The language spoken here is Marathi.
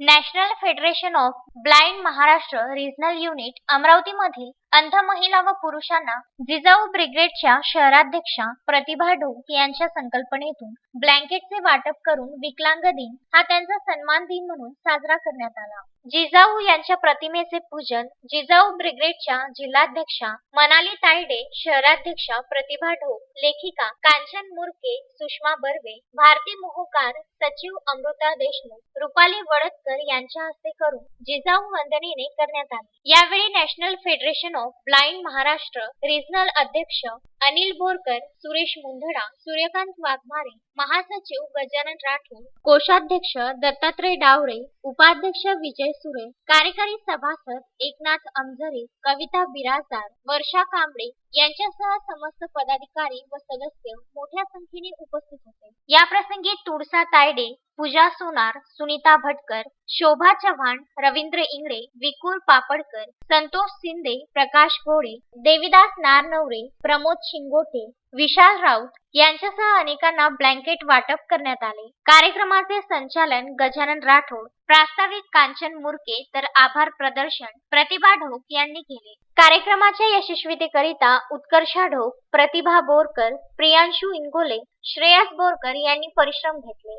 National federation of blind Maharashtra regional unit अमरावतीमधील अंध महिला व पुरुषांना जिजाऊ ब्रिगेडच्या शहराध्यक्षा प्रतिभा ढोक यांच्या संकल्पनेतून ब्लँकेटचे वाटप करून विकलांग दिन हा त्यांचा सन्मान दिन म्हणून साजरा करण्यात आला. जिजाऊ यांच्या प्रतिमेचे पूजन जिजाऊ ब्रिगेडच्या जिल्हाध्यक्षा मनाली तायडे शहराध्यक्षा प्रतिभा ढोक लेखिका कांचन मुरके सुषमा बर्वे भारती मोहोकार सचिव अमृता देशमुख रुपाली वडतकर यांच्या हस्ते करून जिजाऊ वंदनेने करण्यात आले. यावेळी national federation of blind Maharashtra regional अध्यक्ष अनिल बोरकर सुरेश मुंधडा सूर्यकांत वाघमारे महासचिव गजानन राठोड कोषाध्यक्ष दत्तात्रय डावरे उपाध्यक्ष विजय सुरे कार्यकारी सभासद एकनाथ अमझरे कविता बिराजदार वर्षा कांबळे यांच्यासह समस्त पदाधिकारी व सदस्य मोठ्या संख्येने उपस्थित होते. या प्रसंगी तुळसा तायडे पूजा सोनार सुनीता भटकर शोभा चव्हाण रवींद्र इंगळे विकुल पापडकर संतोष शिंदे प्रकाश घोडे देविदास नारनवरे प्रमोद शिंगोटे विशाल राऊत यांच्यासह अनेकांना ब्लँकेट वाटप करण्यात आले. कार्यक्रमाचे संचालन गजानन राठोड प्रास्ताविक कांचन मुरके तर आभार प्रदर्शन प्रतिभा ढोक यांनी केले. कार्यक्रमाच्या यशस्वीतेकरिता उत्कर्षा ढोक प्रतिभा बोरकर प्रियांशु इंगोले श्रेयस बोरकर यांनी परिश्रम घेतले.